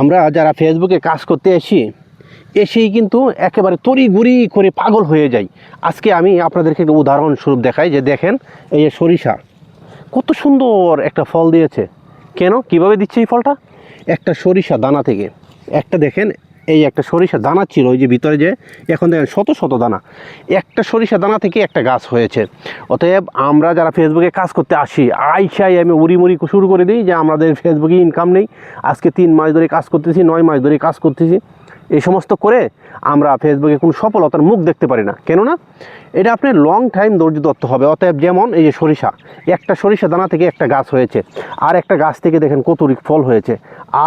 আমরা যারা ফেসবুকে কাজ করতে আসি এসেই কিন্তু একেবারে তড়িগুড়ি করে পাগল হয়ে যাই। আজকে আমি আপনাদেরকে একটা উদাহরণস্বরূপ দেখাই যে দেখেন, এই যে সরিষা, কত সুন্দর একটা ফল দিয়েছে। কেন? কীভাবে দিচ্ছে এই ফলটা? একটা সরিষা দানা থেকে। একটা দেখেন এই একটা সরিষা দানা ছিল, ওই যে ভিতরে যে, এখন দেখেন শত শত দানা। একটা সরিষা দানা থেকে একটা গাছ হয়েছে। অতএব আমরা যারা ফেসবুকে কাজ করতে আসি, আইসাই আমি উড়ি মুড়ি শুরু করে দিই যে আমাদের ফেসবুকে ইনকাম নেই। আজকে তিন মাস ধরে কাজ করতেছি, নয় মাস ধরে কাজ করতেছি। এই সমস্ত করে আমরা ফেসবুকে কোনো সফলতার মুখ দেখতে পারি না। কেননা এটা আপনি লং টাইম ধৈর্য ধরতে হবে। অতএব যেমন এই যে সরিষা, একটা সরিষা দানা থেকে একটা গাছ হয়েছে, আর একটা গাছ থেকে দেখেন কতুরি ফল হয়েছে,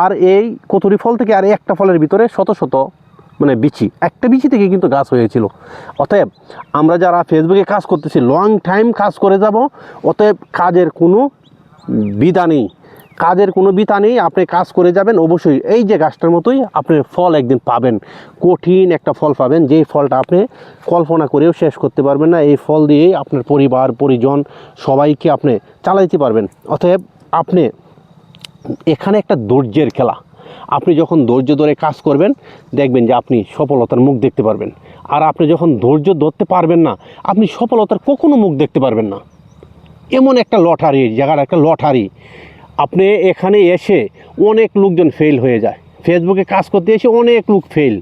আর এই কতুরি ফল থেকে আর একটা ফলের ভিতরে শত শত মানে বিচি, একটা বিচি থেকে কিন্তু গাছ হয়েছিল। অতএব আমরা যারা ফেসবুকে কাজ করতেছি লং টাইম কাজ করে যাব, অতএব কাজের কোনো বিধা নেই। কাজের কোনো বিতা নেই, আপনি কাজ করে যাবেন, অবশ্যই এই যে গাছটার মতোই আপনি ফল একদিন পাবেন। কঠিন একটা ফল পাবেন, যেই ফলটা আপনি কল্পনা করেও শেষ করতে পারবেন না। এই ফল দিয়েই আপনার পরিবার, পরিজন, সবাইকে আপনি চালাইতে পারবেন। অতএব আপনি এখানে একটা ধৈর্যের খেলা। আপনি যখন ধৈর্য ধরে কাজ করবেন, দেখবেন যে আপনি সফলতার মুখ দেখতে পারবেন। আর আপনি যখন ধৈর্য ধরতে পারবেন না, আপনি সফলতার কখনো মুখ দেখতে পারবেন না। এমন একটা লটারি, জায়গার একটা লটারি। আপনি এখানে এসে অনেক লোকজন ফেল হয়ে যায়। ফেসবুকে কাজ করতে এসে অনেক লোক ফেল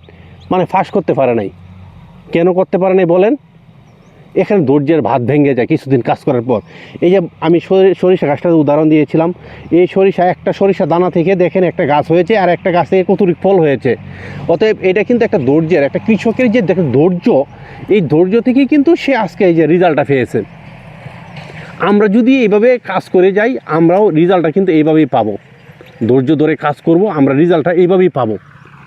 মানে ফাঁস করতে পারে নাই। কেন করতে পারে নাই বলেন? এখানে ধৈর্যের ভাত ভেঙে যায় কিছুদিন কাজ করার পর। এই যে আমি সরি- সরিষা গাছটার উদাহরণ দিয়েছিলাম, এই সরিষা, একটা সরিষা দানা থেকে দেখেন একটা গাছ হয়েছে আর একটা গাছ থেকে কতুরি ফল হয়েছে। অতএব এটা কিন্তু একটা ধৈর্যের, একটা কৃষকের যে দেখেন ধৈর্য, এই ধৈর্য থেকেই কিন্তু সে আজকে এই যে রেজাল্টটা পেয়েছে। আমরা যদি এইভাবে কাজ করে যাই, আমরাও রেজাল্টটা কিন্তু এইভাবেই পাবো। ধৈর্য ধরে কাজ করব, আমরা রেজাল্টটা এইভাবেই পাবো।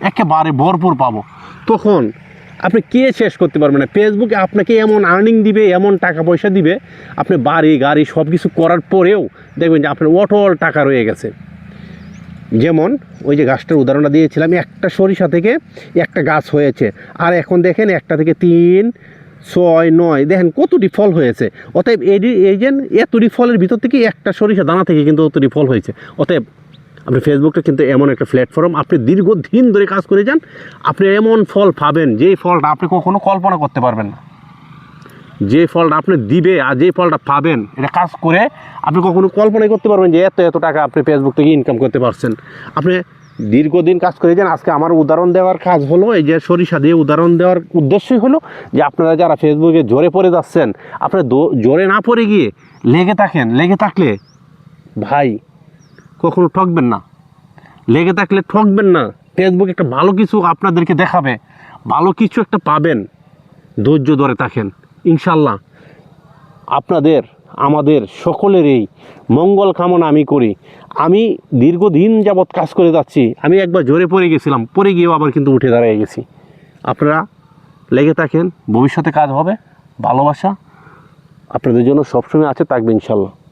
একেবারে ভরপুর পাবো। তখন আপনি কে শেষ করতে পারবেন না? ফেসবুকে আপনাকে এমন আর্নিং দিবে, এমন টাকা পয়সা দিবে, আপনি বাড়ি, গাড়ি সব কিছু করার পরেও দেখবেন যে আপনার অটল টাকা রয়ে গেছে। যেমন ওই যে গাছটার উদাহরণটা দিয়েছিলাম, একটা সরিষা থেকে একটা গাছ হয়েছে। আর এখন দেখেন একটা থেকে তিন ছয়, নয়, দেখেন কতটি ফল হয়েছে। অতএব এই যে এতটি ফলের ভিতর থেকে একটা সরিষা দানা থেকে কিন্তু অতটি ফল হয়েছে। অতএব আপনি ফেসবুকটা কিন্তু এমন একটা প্ল্যাটফর্ম আপনি দীর্ঘদিন ধরে কাজ করে যান, আপনি এমন ফল পাবেন যেই ফলটা আপনি কখনো কল্পনা করতে পারবেন না। যে ফলটা আপনি দিবে আর যে ফলটা পাবেন, এটা কাজ করে আপনি কখনো কল্পনাই করতে পারবেন যে এত এত টাকা আপনি ফেসবুক থেকে ইনকাম করতে পারছেন। আপনি দীর্ঘদিন কাজ করে যান, আজকে আমার উদাহরণ দেওয়ার কাজ হলো, এই যে সরিষা দিয়ে উদাহরণ দেওয়ার উদ্দেশ্যই হলো যে আপনারা যারা ফেসবুকে জোরে পড়ে যাচ্ছেন, আপনারা জোরে না পড়ে গিয়ে লেগে থাকেন, লেগে থাকলে ভাই কখনো ঠকবেন না। লেগে থাকলে ঠকবেন না। ফেসবুক একটা ভালো কিছু আপনাদেরকে দেখাবে, ভালো কিছু একটা পাবেন। ধৈর্য ধরে থাকেন, ইনশাল্লাহ। আপনাদের আমাদের সকলের এই মঙ্গল কামনা আমি করি। আমি দীর্ঘদিন যাবৎ কাজ করে যাচ্ছি, আমি একবার জোরে পড়ে গেছিলাম, পড়ে গিয়েও আবার কিন্তু উঠে দাঁড়িয়ে গেছি। আপনারা লেগে থাকেন, ভবিষ্যতে কাজ হবে, ভালোবাসা আপনাদের জন্য সবসময় আছে থাকবে ইনশাল্লাহ।